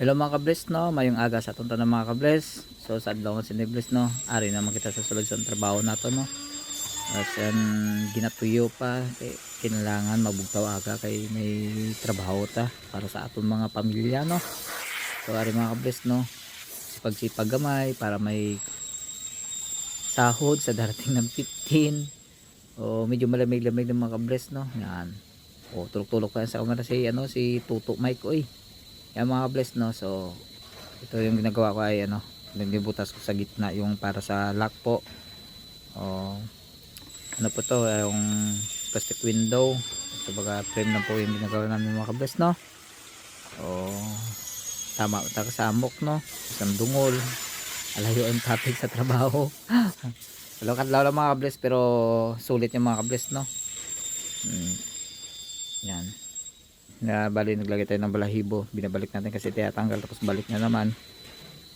Hello mga kabless no, mayong aga sa tunta ng mga kabless. So sa adlaw nga sinibless no, ari naman kita sa sulod sa trabaho nato no. As yan, ginatuyo pa, kay kinailangan magbugtaw aga kay may trabaho ta para sa aton mga pamilya no. So ari mga kabless no, pagsipag gamay para may sahod sa darating ng 15 o medyo malamig-lamig ng mga kabless no. Yan. O tulok-tulok pa sa kamera si ano si Tuto Mike oy. Yan mga bless no. So ito yung ginagawa ko ay ano, nagbubutas ko sa gitna yung para sa lock po. O ano po to, eh, yung plastic window. So baka frame lang po yung ginagawa namin mga bless no. O tama ta sa amok no. Isang dungol. Alayo ang topic sa trabaho. Kalawkat lang mga bless pero sulit yung mga bless no. Mm. Yan na bali naglagay tayo ng balahibo. Binabalik natin kasi tinatanggal tapos balik na naman.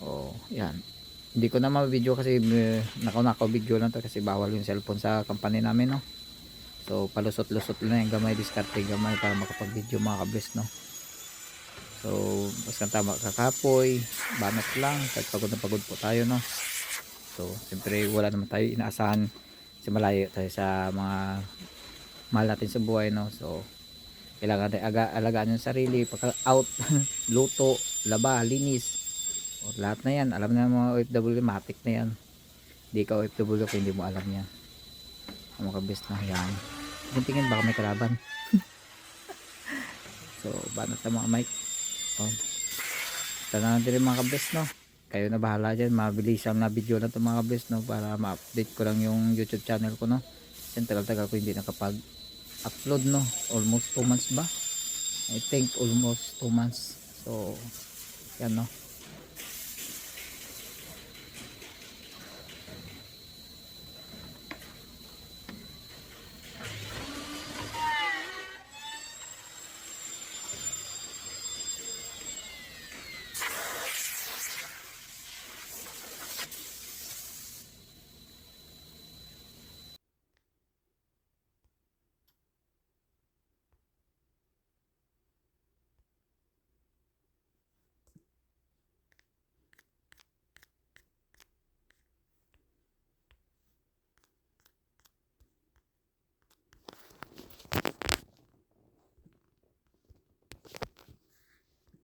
Oh yan. Hindi ko na ma-video kasi uh, nakaw-nakaw video lang to kasi bawal yung cellphone sa company namin no? So palusot-lusot lang yung gamay diskarte gamay para makapag-video mga kabless no? So basta tama kakapoy banat lang kahit pagod na pagod po tayo no? So siyempre wala naman tayo inaasahan kasi malayo tayo sa mga mahal natin sa buhay no? So kailangan natin aga, alagaan yung sarili pagka out luto laba linis. O, lahat na yan alam na mga OFW matik na yan. Hindi ka OFW hindi mo alam yan. Ang mga best na yan. Tingin baka may kalaban. So banat na mga mic. Oh. tanong natin rin mga kabest no? Kayo na bahala dyan. Mabilis ang na video na ito mga kabest no? Para ma-update ko lang yung youtube channel ko no? Kasi tagal-tagal ko hindi nakapag upload no? Almost 2 months ba? I think almost 2 months. So yan no